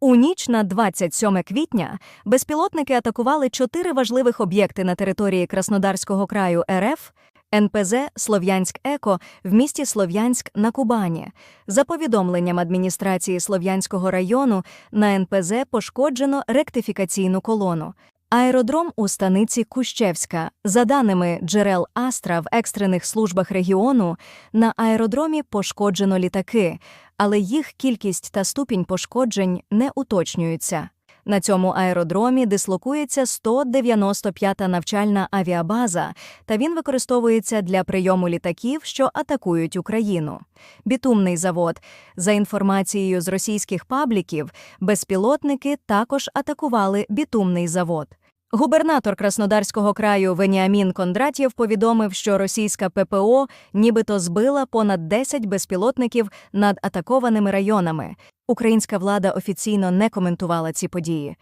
У ніч на 27 квітня безпілотники атакували чотири важливих об'єкти на території Краснодарського краю РФ, НПЗ Слов'янськ-Еко в місті Слов'янськ на Кубані. За повідомленням адміністрації Слов'янського району, на НПЗ пошкоджено ректифікаційну колону. Аеродром у станиці Кущевська. За даними джерел Астра в екстрених службах регіону, на аеродромі пошкоджено літаки, але їх кількість та ступінь пошкоджень не уточнюються. На цьому аеродромі дислокується 195-та навчальна авіабаза, та він використовується для прийому літаків, що атакують Україну. Бітумний завод. За інформацією з російських пабліків, безпілотники також атакували бітумний завод. Губернатор Краснодарського краю Веніамін Кондратєв повідомив, що російська ППО нібито збила понад 10 безпілотників над атакованими районами. Українська влада офіційно не коментувала ці події.